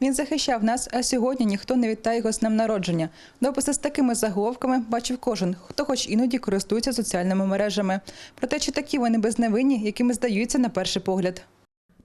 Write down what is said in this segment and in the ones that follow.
Він захищав нас, а сьогодні ніхто не вітає його з днем народження. Дописи з такими заголовками бачив кожен, хто хоч іноді користується соціальними мережами. Проте чи такі вони безневинні, якими здаються на перший погляд.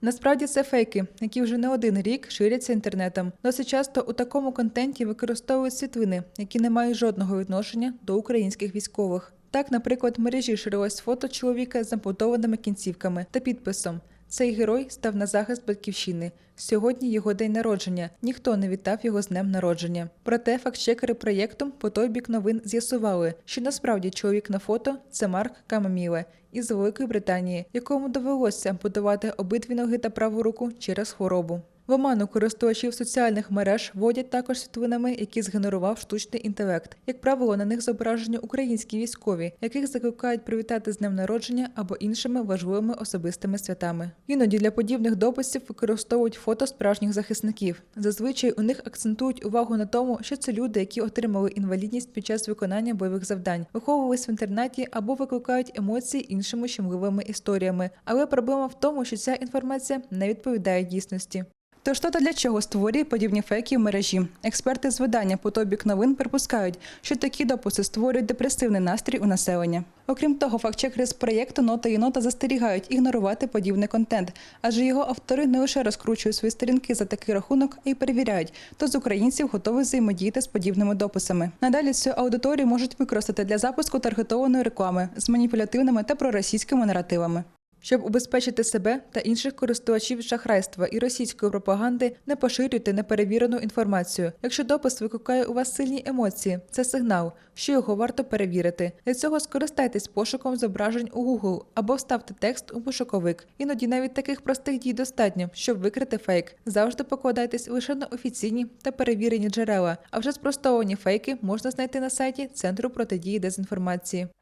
Насправді це фейки, які вже не один рік ширяться інтернетом. Досить часто у такому контенті використовують світлини, які не мають жодного відношення до українських військових. Так, наприклад, в мережі ширилось фото чоловіка з ампутованими кінцівками та підписом. Цей герой став на захист батьківщини. Сьогодні його день народження. Ніхто не вітав його з днем народження. Проте фактчекери проєкту по той бік новин з'ясували, що насправді чоловік на фото це Марк Камаміле із Великої Британії, якому довелося ампутувати обидві ноги та праву руку через хворобу. В оману користувачів соціальних мереж водять також світлинами, які згенерував штучний інтелект. Як правило, на них зображені українські військові, яких закликають привітати з днем народження або іншими важливими особистими святами. Іноді для подібних дописів використовують фото справжніх захисників. Зазвичай у них акцентують увагу на тому, що це люди, які отримали інвалідність під час виконання бойових завдань, виховувались в інтернаті або викликають емоції іншими щемливими історіями. Але проблема в тому, що ця інформація не відповідає дійсності. Тож хто та для чого створює подібні фейки в мережі? Експерти з видання «Потобік новин припускають, що такі дописи створюють депресивний настрій у населення. Окрім того, фактчекери з проєкту Нота і нота застерігають ігнорувати подібний контент, адже його автори не лише розкручують свої сторінки за такий рахунок, а й перевіряють, хто з українців готовий взаємодіяти з подібними дописами. Надалі цю аудиторію можуть використати для запуску таргетованої реклами з маніпулятивними та проросійськими наративами. Щоб убезпечити себе та інших користувачів шахрайства і російської пропаганди, не поширюйте неперевірену інформацію. Якщо допис викликає у вас сильні емоції, це сигнал, що його варто перевірити. Для цього скористайтесь пошуком зображень у Google або вставте текст у пошуковик. Іноді навіть таких простих дій достатньо, щоб викрити фейк. Завжди покладайтесь лише на офіційні та перевірені джерела. А вже спростовані фейки можна знайти на сайті Центру протидії дезінформації.